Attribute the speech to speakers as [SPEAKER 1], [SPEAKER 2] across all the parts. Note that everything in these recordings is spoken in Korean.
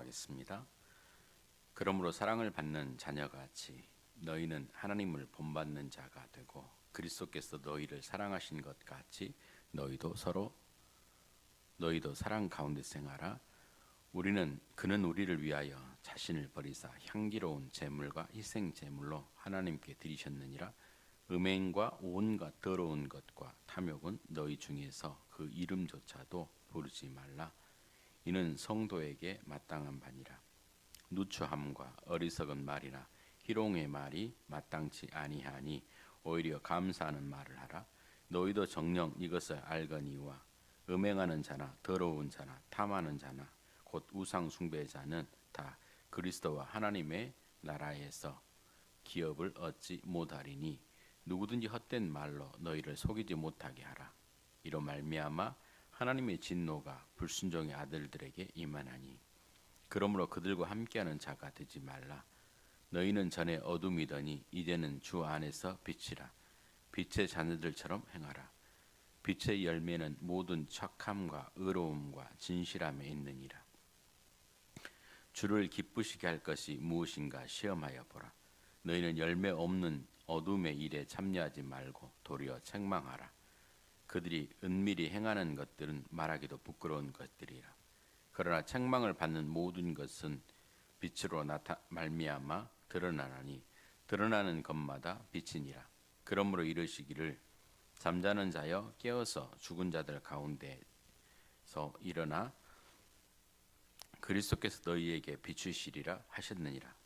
[SPEAKER 1] 교독하겠습니다. 그러므로 사랑을 받는 자녀가 같이 너희는 하나님을 본받는 자가 되고 그리스도께서 너희를 사랑하신 것 같이 너희도 서로 너희도 사랑 가운데 생활하 우리는 그는 우리를 위하여 자신을 버리사 향기로운 제물과 희생 제물로 하나님께 드리셨느니라 음행과 온갖 더러운 것과 탐욕은 너희 중에서 그 이름조차도 부르지 말라 이는 성도에게 마땅한 바니라. 누추함과 어리석은 말이나 희롱의 말이 마땅치 아니하니 오히려 감사하는 말을 하라. 너희도 정령 이것을 알거니와 음행하는 자나 더러운 자나 탐하는 자나 곧 우상 숭배자는 다 그리스도와 하나님의 나라에서 기업을 얻지 못하리니 누구든지 헛된 말로 너희를 속이지 못하게 하라. 이로 말미암아 하나님의 진노가 불순종의 아들들에게 임하나니 그러므로 그들과 함께하는 자가 되지 말라. 너희는 전에 어둠이더니 이제는 주 안에서 빛이라. 빛의 자녀들처럼 행하라. 빛의 열매는 모든 착함과 의로움과 진실함에 있느니라. 주를 기쁘시게 할 것이 무엇인가 시험하여 보라. 너희는 열매 없는 어둠의 일에 참여하지 말고 도리어 책망하라 그들이 은밀히 행하는 것들은 말하기도 부끄러운 것들이라 그러나 책망을 받는 모든 것은 빛으로 나타 말미암아 드러나나니 드러나는 것마다 빛이니라 그러므로 이르시기를 잠자는 자여 깨어서 죽은 자들 가운데서 일어나 그리스도께서 너희에게 비추시리라 하셨느니라.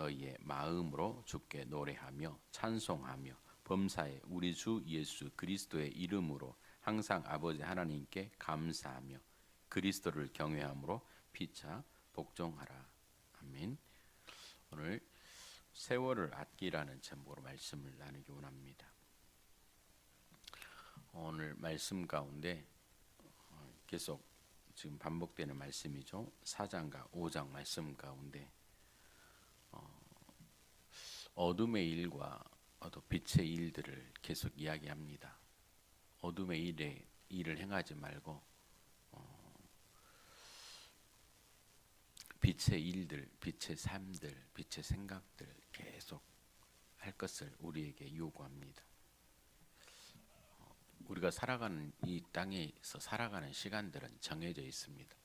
[SPEAKER 1] 너희의 마음으로 주께 노래하며 찬송하며 범사에 우리 주 예수 그리스도의 이름으로 항상 아버지 하나님께 감사하며 그리스도를 경외함으로 피차 복종하라. 아멘. 오늘 세월을 아끼라는 제목으로 말씀을 나누기 원합니다. 오늘 말씀 가운데 계속 지금 반복되는 말씀이죠. 4장과 5장 말씀 가운데 어둠의 일과 또 빛의 일들을 계속 이야기합니다. 어둠의 일에 일을 행하지 말고 어, 빛의 일들, 빛의 삶들, 빛의 생각들 계속 할 것을 우리에게 요구합니다. 어, 우리가 살아가는 이 땅에서 살아가는 시간들은 정해져 있습니다.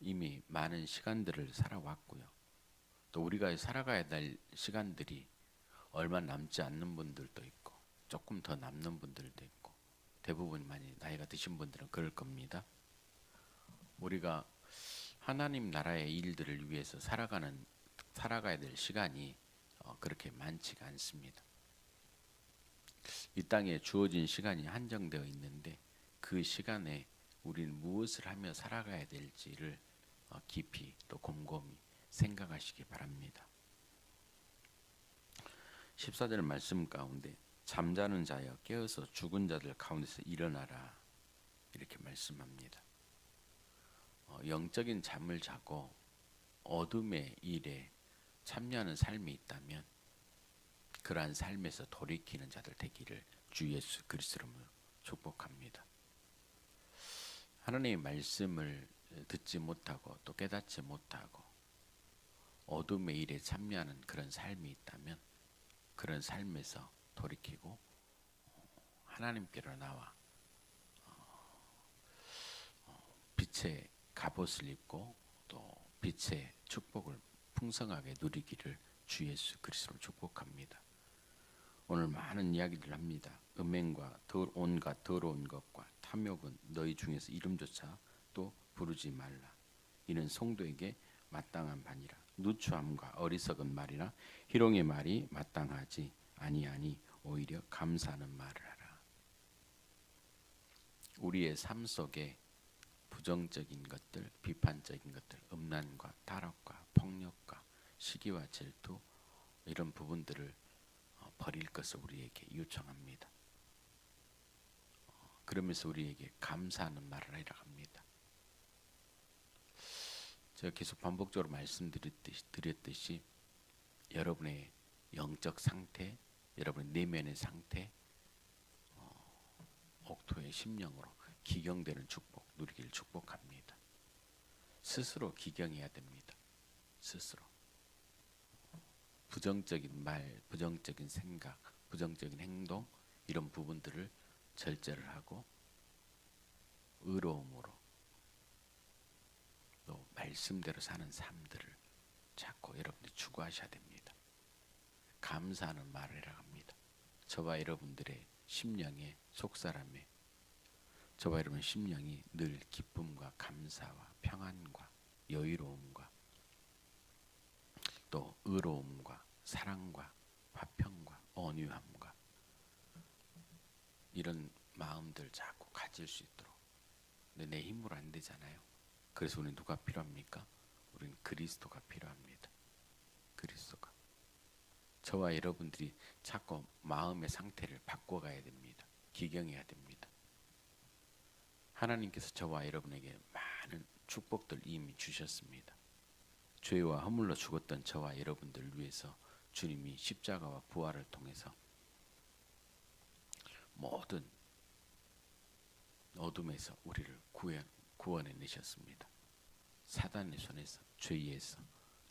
[SPEAKER 1] 이미 많은 시간들을 살아왔고요. 또 우리가 살아가야 될 시간들이 얼마 남지 않는 분들도 있고 조금 더 남는 분들도 있고 대부분 많이 나이가 드신 분들은 그럴 겁니다. 우리가 하나님 나라의 일들을 위해서 살아가는 살아가야 될 시간이 어, 그렇게 많지가 않습니다. 이 땅에 주어진 시간이 한정되어 있는데 그 시간에 우리는 무엇을 하며 살아가야 될지를 어, 깊이 또 곰곰이 생각하시기 바랍니다. 14절 말씀 가운데 잠자는 자여 깨어서 죽은 자들 가운데서 일어나라 이렇게 말씀합니다. 어, 영적인 잠을 자고 어둠의 일에 참여하는 삶이 있다면 그러한 삶에서 돌이키는 자들 되기를 주 예수 그리스도로 축복합니다. 하나님의 말씀을 듣지 못하고 또 깨닫지 못하고 어둠의 일에 참여하는 그런 삶이 있다면 그런 삶에서 돌이키고 어, 하나님께로 나와 어, 어, 빛의 갑옷을 입고 또 빛의 축복을 풍성하게 누리기를 주 예수 그리스도로 축복합니다. 오늘 많은 이야기를 합니다. 음행과 온갖 더러운 것과 탐욕은 너희 중에서 이름조차 또 부르지 말라. 이는 성도에게 마땅한 반이라. 누추함과 어리석은 말이나 희롱의 말이 마땅하지 아니하니 오히려 감사하는 말을 하라. 우리의 삶 속에 부정적인 것들, 비판적인 것들, 음란과 타락과 폭력과 시기와 질투, 이런 부분들을 어, 버릴 것을 우리에게 요청합니다. 어, 그러면서 우리에게 감사하는 말을 하라. 제가 계속 반복적으로 말씀드렸듯이 드렸듯이 여러분의 영적 상태, 여러분의 내면의 상태, 어, 옥토의 심령으로 기경되는 축복 누리기를 축복합니다. 스스로 기경해야 됩니다. 스스로 부정적인 말, 부정적인 생각, 부정적인 행동 이런 부분들을 절제를 하고 의로움으로 또 말씀대로 사는 삶들을 자꾸 여러분들이 추구하셔야 됩니다. 감사하는 말을 해라 합니다. 저와 여러분들의 심령의 속사람에 저와 여러분 심령이 늘 기쁨과 감사와 평안과 여유로움과 또 의로움과 사랑과 화평과 온유함과 이런 마음들 자꾸 가질 수 있도록 근데 내 힘으로 안 되잖아요. 그래서 우리는 누가 필요합니까? 우리는 그리스도가 필요합니다. 그리스도가 저와 여러분들이 자꾸 마음의 상태를 바꿔가야 됩니다. 기경해야 됩니다. 하나님께서 저와 여러분에게 많은 축복들 이미 주셨습니다. 죄와 허물로 죽었던 저와 여러분들 위해서 주님이 십자가와 부활을 통해서 모든 어둠에서 우리를 구원, 구원해 내셨습니다. 사단의 손에서 죄에서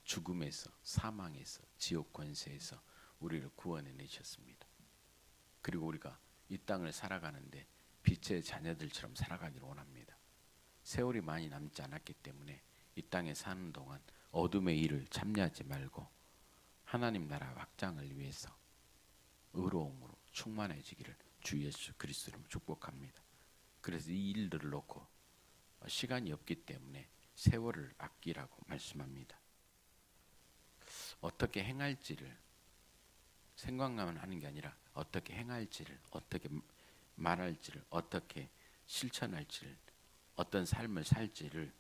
[SPEAKER 1] 죽음에서 사망에서 지옥 권세에서 우리를 구원해 내셨습니다. 그리고 우리가 이 땅을 살아가는데 빛의 자녀들처럼 살아가기를 원합니다. 세월이 많이 남지 않았기 때문에 이 땅에 사는 동안 어둠의 일을 참여하지 말고 하나님 나라 확장을 위해서 의로움으로 충만해지기를 주 예수 그리스도로 축복합니다. 그래서 이 일들을 놓고 시간이 없기 때문에 세월을 아끼라고 말씀합니다. 어떻게 행할지를 생각만 하는 게 아니라 어떻게 행할지를 어떻게 말할지를 어떻게 실천할지를 어떤 삶을 살지를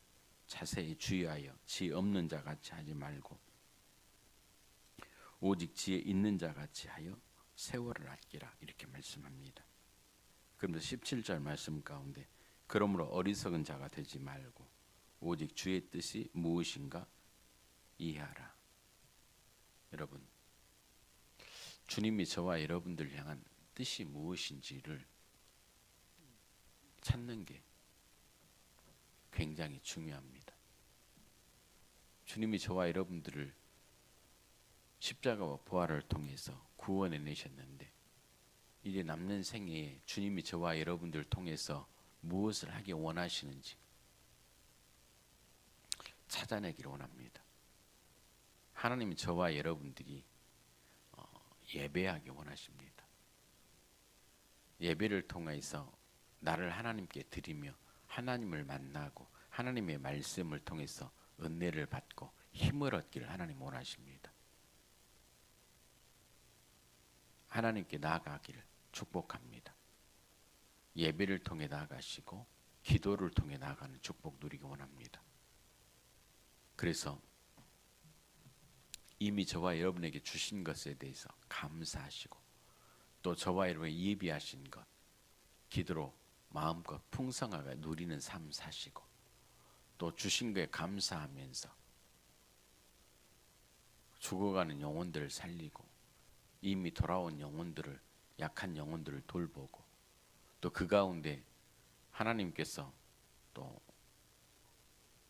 [SPEAKER 1] 자세히 주의하여 지혜 없는 자 같이 하지 말고 오직 지혜 있는 자 같이 하여 세월을 아끼라 이렇게 말씀합니다. 그러면서 17절 말씀 가운데 그러므로 어리석은 자가 되지 말고 오직 주의 뜻이 무엇인가 이해하라. 여러분 주님이 저와 여러분들 향한 뜻이 무엇인지를 찾는 게 굉장히 중요합니다. 주님이 저와 여러분들을 십자가와 부활을 통해서 구원해 내셨는데 이제 남는 생애에 주님이 저와 여러분들 통해서 무엇을 하기 원하시는지 찾아내기를 원합니다. 하나님이 저와 여러분들이 어, 예배하기 원하십니다. 예배를 통해서 나를 하나님께 드리며 하나님을 만나고 하나님의 말씀을 통해서 은혜를 받고 힘을 얻기를 하나님 원하십니다. 하나님께 나아가기를 축복합니다. 예배를 통해 나아가시고 기도를 통해 나아가는 축복 누리기 원합니다. 그래서 이미 저와 여러분에게 주신 것에 대해서 감사하시고 또 저와 여러분이 예비하신 것 기도로 마음껏 풍성하게 누리는 삶 사시고 또 주신 것에 감사하면서 죽어가는 영혼들을 살리고 이미 돌아온 영혼들을 약한 영혼들을 돌보고 또 그 가운데 하나님께서 또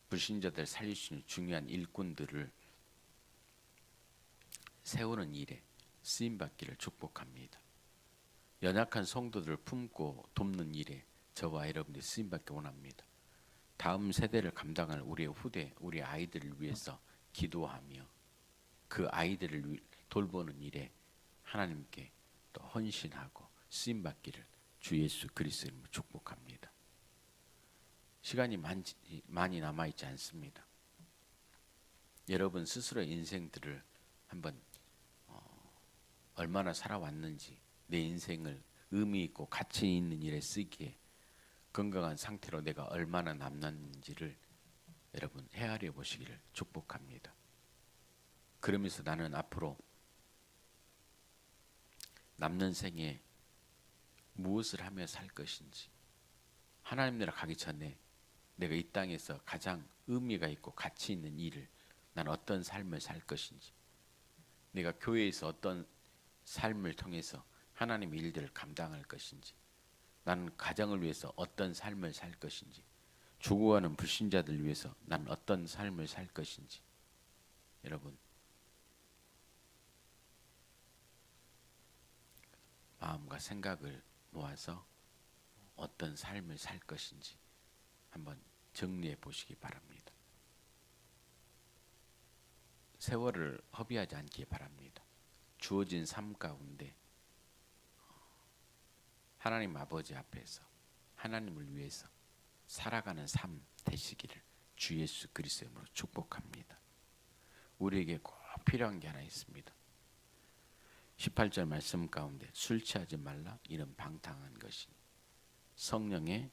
[SPEAKER 1] 불신자들 살리시는 중요한 일꾼들을 세우는 일에 쓰임 받기를 축복합니다. 연약한 성도들을 품고 돕는 일에 저와 여러분들이 쓰임 받기 원합니다. 다음 세대를 감당할 우리의 후대, 우리 아이들을 위해서 기도하며 그 아이들을 돌보는 일에 하나님께 또 헌신하고 쓰임 받기를 주 예수 그리스도 이름으로 축복합니다. 시간이 많지, 많이 남아 있지 않습니다. 여러분 스스로의 인생들을 한번 어, 얼마나 살아왔는지 내 인생을 의미 있고 가치 있는 일에 쓰기에 건강한 상태로 내가 얼마나 남았는지를 여러분 헤아려 보시기를 축복합니다. 그러면서 나는 앞으로 남는 생에 무엇을 하며 살 것인지. 하나님 나라 가기 전에 내가 이 땅에서 가장 의미가 있고 가치 있는 일을 난 어떤 삶을 살 것인지. 내가 교회에서 어떤 삶을 통해서 하나님 일들을 감당할 것인지. 나는 가정을 위해서 어떤 삶을 살 것인지. 죽어가는 불신자들 위해서 난 어떤 삶을 살 것인지. 여러분. 마음과 생각을 모아서 어떤 삶을 살 것인지 한번 정리해 보시기 바랍니다. 세월을 허비하지 않기 바랍니다. 주어진 삶 가운데 하나님 아버지 앞에서 하나님을 위해서 살아가는 삶 되시기를 주 예수 그리스도의 이름으로 축복합니다. 우리에게 꼭 필요한 게 하나 있습니다. 18절 말씀 가운데 술 취하지 말라 이는 방탕한 것이 성령의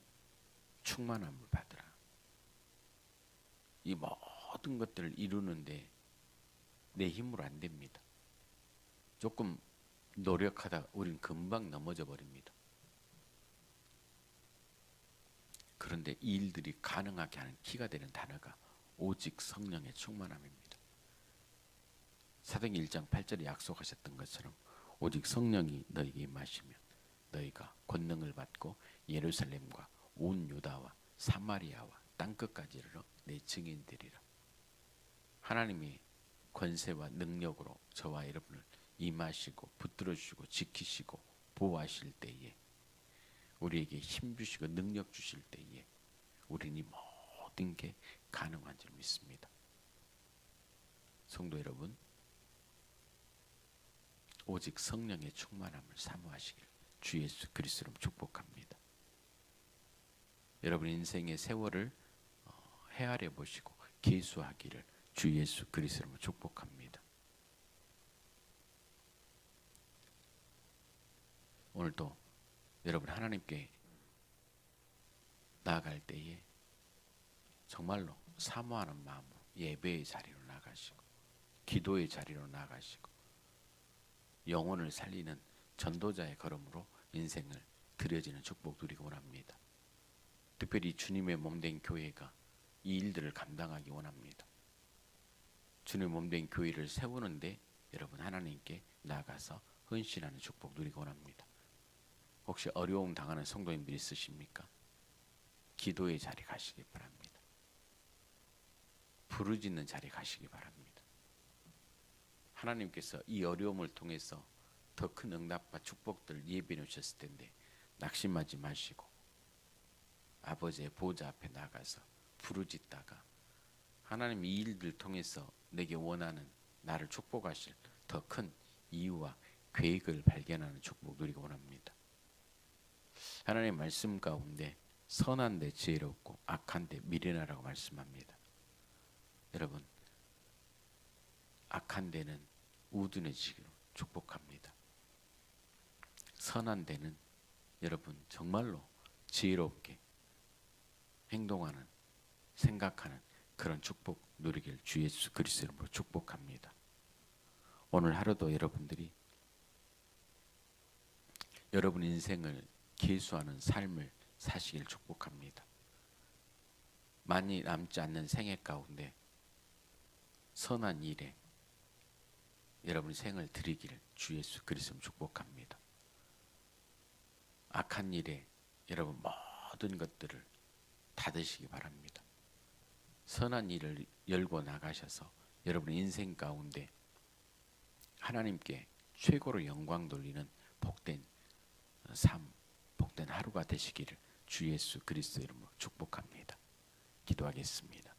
[SPEAKER 1] 충만함을 받으라. 이 모든 것들을 이루는데 내 힘으로 안 됩니다. 조금 노력하다 우린 금방 넘어져 버립니다. 그런데 이 일들이 가능하게 하는 키가 되는 단어가 오직 성령의 충만함입니다. 사도행 1장 8절에 약속하셨던 것처럼 오직 성령이 너에게 임하시면 너희가 권능을 받고 예루살렘과 온 유다와 사마리아와 땅 끝까지 이르러 내 증인 되리라. 하나님이 권세와 능력으로 저와 여러분을 임하시고 붙들어 주시고 지키시고 보호하실 때에 우리에게 힘 주시고 능력 주실 때에 우리는 이 모든 게 가능한 줄 믿습니다. 성도 여러분, 오직 성령의 충만함을 사모하시길 주 예수 그리스도로 축복합니다. 여러분 인생의 세월을 어, 헤아려 보시고 계수하기를 주 예수 그리스도로 축복합니다. 오늘도 여러분 하나님께 나아갈 때에 정말로 사모하는 마음으로 예배의 자리로 나가시고 기도의 자리로 나가시고 영혼을 살리는 전도자의 걸음으로 인생을 드려지는 축복 누리기 원합니다. 특별히 주님의 몸된 교회가 이 일들을 감당하기 원합니다. 주님의 몸된 교회를 세우는데 여러분 하나님께 나아가서 헌신하는 축복 누리기 원합니다. 혹시 어려움 당하는 성도님들 있으십니까? 기도의 자리 가시기 바랍니다. 부르짖는 자리 가시기 바랍니다. 하나님께서 이 어려움을 통해서 더 큰 응답과 축복들 예비해 놓으셨을 텐데 낙심하지 마시고 아버지의 보좌 앞에 나가서 부르짖다가 하나님 이 일들 통해서 내게 원하는 나를 축복하실 더 큰 이유와 계획을 발견하는 축복 누리기 원합니다. 하나님 말씀 가운데 선한데 지혜롭고 악한데 미련하라고 말씀합니다. 여러분 악한 데는 우둔해지기로 축복합니다. 선한 데는 여러분 정말로 지혜롭게 행동하는 생각하는 그런 축복 누리길 주 예수 그리스도 이름으로 축복합니다. 오늘 하루도 여러분들이 여러분 인생을 계수하는 삶을 사시길 축복합니다. 많이 남지 않는 생애 가운데 선한 일에 여러분 생을 드리기를 주 예수 그리스도 축복합니다. 악한 일에 여러분 모든 것들을 닫으시기 바랍니다. 선한 일을 열고 나가셔서 여러분 인생 가운데 하나님께 최고로 영광 돌리는 복된 삶, 복된 하루가 되시기를 주 예수 그리스도 이름으로 축복합니다. 기도하겠습니다.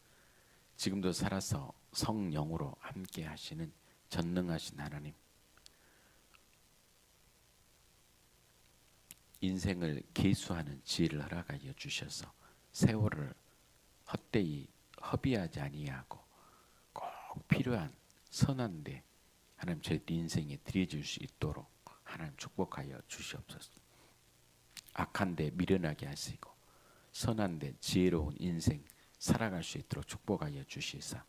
[SPEAKER 1] 지금도 살아서 성령으로 함께 하시는 전능하신 하나님 인생을 계수하는 지혜를 허락하여 주셔서 세월을 헛되이 허비하지 아니하고 꼭 필요한 선한데 하나님 제 인생에 드려질 수 있도록 하나님 축복하여 주시옵소서. 악한데 미련하게 하시고 선한데 지혜로운 인생 살아갈 수 있도록 축복하여 주시사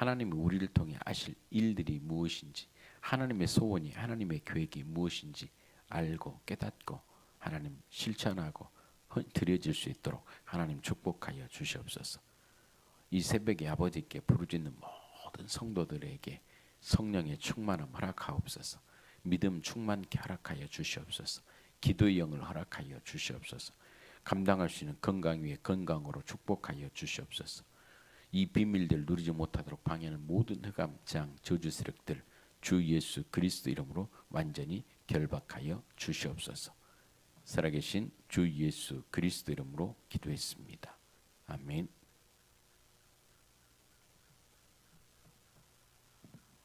[SPEAKER 1] 하나님이 우리를 통해 하실 일들이 무엇인지 하나님의 소원이 하나님의 계획이 무엇인지 알고 깨닫고 하나님 실천하고 헌- 드려질 수 있도록 하나님 축복하여 주시옵소서. 이 새벽에 아버지께 부르짖는 모든 성도들에게 성령의 충만함 허락하옵소서. 믿음 충만케 허락하여 주시옵소서. 기도의 영을 허락하여 주시옵소서. 감당할 수 있는 건강 위에 건강으로 축복하여 주시옵소서. 이 비밀들 누리지 못하도록 방해하는 모든 흑암, 장, 저주 세력들 주 예수 그리스도 이름으로 완전히 결박하여 주시옵소서. 살아계신 주 예수 그리스도 이름으로 기도했습니다. 아멘.